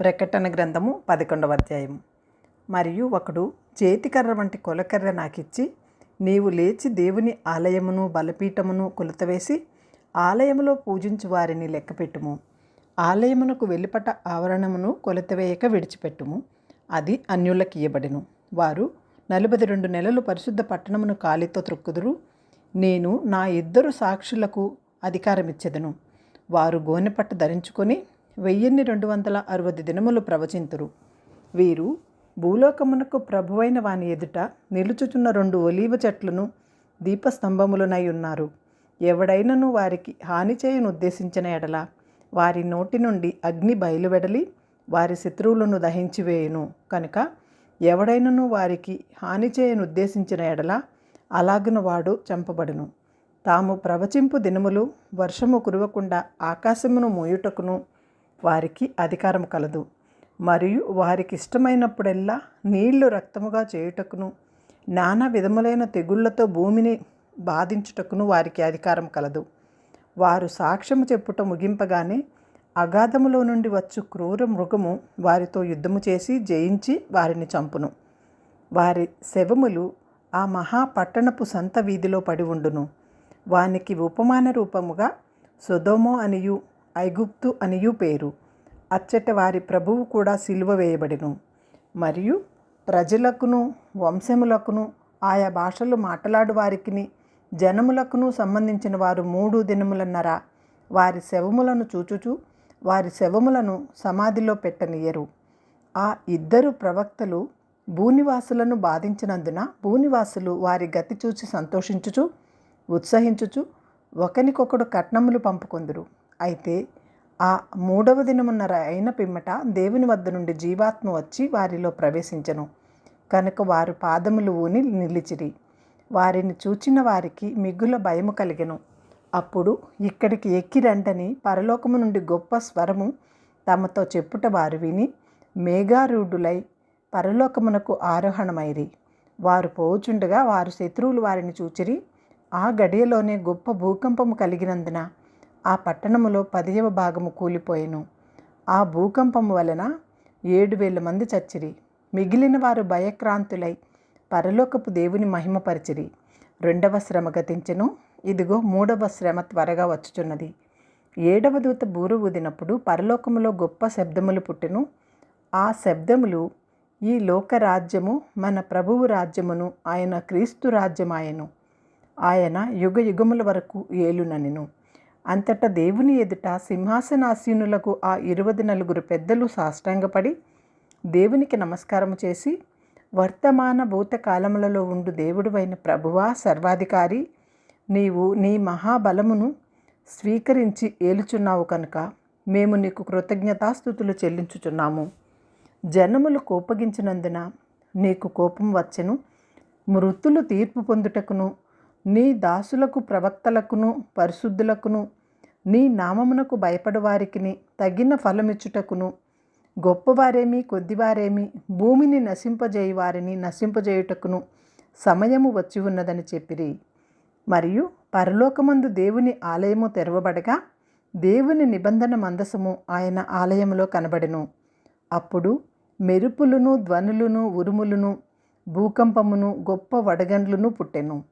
ప్రకటన గ్రంథము పదకొండవ అధ్యాయం మరియు ఒకడు చేతికర్ర వంటి కొలకర్ర నాకిచ్చి నీవు లేచి దేవుని ఆలయమును బలపీఠమును కొలతవేసి ఆలయములో పూజించు వారిని లెక్కపెట్టుము. ఆలయమునకు వెలుపట ఆవరణమును కొలతవేయక విడిచిపెట్టుము. అది అన్యులకు ఇయ్యబడెను. వారు నలభై రెండు నెలలు పరిశుద్ధ పట్టణమును కాలితో త్రొక్కుదురు. నేను నా ఇద్దరు సాక్షులకు అధికారమిచ్చెదను. వారు గోనెపట్టు ధరించుకొని వెయ్యిన్ని రెండు వందల అరవై దినములు ప్రవచింతురు. వీరు భూలోకమునకు ప్రభువైన వాని ఎదుట నిలుచుచున్న రెండు ఒలీవ చెట్లను దీపస్తంభములనై ఉన్నారు. ఎవడైనను వారికి హాని చేయను ఉద్దేశించిన ఎడల వారి నోటి నుండి అగ్ని బయలువెడలి వారి శత్రువులను దహించివేయును. కనుక ఎవడైనను వారికి హాని చేయను ఉద్దేశించిన ఎడల అలాగున వాడు చంపబడును. తాము ప్రవచింపు దినములు వర్షము కురవకుండా ఆకాశమును మోయుటకును వారికి అధికారం కలదు. మరియు వారికి ఇష్టమైనప్పుడెల్లా నీళ్ళు రక్తముగా చేయుటకును నానా విధములైన తెగుళ్ళతో భూమిని బాధించుటకును వారికి అధికారం కలదు. వారు సాక్ష్యము చెప్పుట ముగింపగానే అగాధములో నుండి వచ్చు క్రూర మృగము వారితో యుద్ధము చేసి జయించి వారిని చంపును. వారి శవములు ఆ మహాపట్టణపు సంత వీధిలో పడి ఉండును. వానికి ఉపమాన రూపముగా సుధోమో అనియు ఐగుప్తు అనియు పేరు. అచ్చట వారి ప్రభువు కూడా సిలువ వేయబడిను. మరియు ప్రజలకును వంశములకును ఆయా భాషలు మాట్లాడు వారికిని జనములకును సంబంధించిన వారు మూడు దినములన్నర. వారి శవములను చూచుచు వారి శవములను సమాధిలో పెట్టనియరు ఆ ఇద్దరు ప్రవక్తలు భూనివాసులను బాధించినందున భూనివాసులు వారి గతి చూచి సంతోషించుచు ఉత్సహించుచు ఒకనికొకడు కట్నములు పంపుకొందురు. అయితే ఆ మూడవ దినమున్నర అయిన పిమ్మట దేవుని వద్ద నుండి జీవాత్మ వచ్చి వారిలో ప్రవేశించను. కనుక వారు పాదములు ఊని నిలిచిరి. వారిని చూచిన వారికి మిగుల భయము కలిగెను. అప్పుడు ఇక్కడికి ఎక్కిరంటని పరలోకము నుండి గొప్ప స్వరము తమతో చెప్పుట వారు విని మేఘారూఢులై పరలోకమునకు ఆరోహణమైరి. వారు పోచుండగా వారు శత్రువులు వారిని చూచిరి. ఆ గడియలోనే గొప్ప భూకంపము కలిగినందున ఆ పట్టణములో పదియవ భాగము కూలిపోయెను. ఆ భూకంపము వలన ఏడు వేల మంది చచ్చిరి. మిగిలిన వారు భయక్రాంతులై పరలోకపు దేవుని మహిమపరిచిరి. రెండవ శ్రమ గతించెను. ఇదిగో మూడవ శ్రమ త్వరగా వచ్చుచున్నది. ఏడవ దూత బూరు ఊదినప్పుడు పరలోకములో గొప్ప శబ్దములు పుట్టెను. ఆ శబ్దములు ఈ లోక రాజ్యము మన ప్రభువు రాజ్యమును ఆయన క్రీస్తు రాజ్యమాయను. ఆయన యుగ యుగముల వరకు ఏలుననిను. అంతటా దేవుని ఎదుట సింహాసనాసీనులకు ఆ ఇరవై నలుగురు పెద్దలు సాష్టాంగపడి దేవునికి నమస్కారం చేసి వర్తమాన భూతకాలములలో ఉండు దేవుడువైన ప్రభువా సర్వాధికారి నీవు నీ మహాబలమును స్వీకరించి ఏలుచున్నావు కనుక మేము నీకు కృతజ్ఞతాస్థుతులు చెల్లించుచున్నాము. జనములు కోపగించినందున నీకు కోపం వచ్చెను. మృతులు తీర్పు పొందుటకును నీ దాసులకు ప్రవక్తలకును పరిశుద్ధులకును నీ నామమునకు భయపడు వారికిని తగిన ఫలమిచ్చుటకును. గొప్పవారేమి కొద్దివారేమి భూమిని నశింపజేయి వారిని నశింపజేయుటకును సమయము వచ్చి ఉన్నదని చెప్పిరి. మరియు పరలోకమందు దేవుని ఆలయము తెరవబడగా దేవుని నిబంధన మందసము ఆయన ఆలయములో కనబడెను. అప్పుడు మెరుపులను ధ్వనులను ఉరుములను భూకంపమును గొప్ప వడగండ్లను పుట్టెను.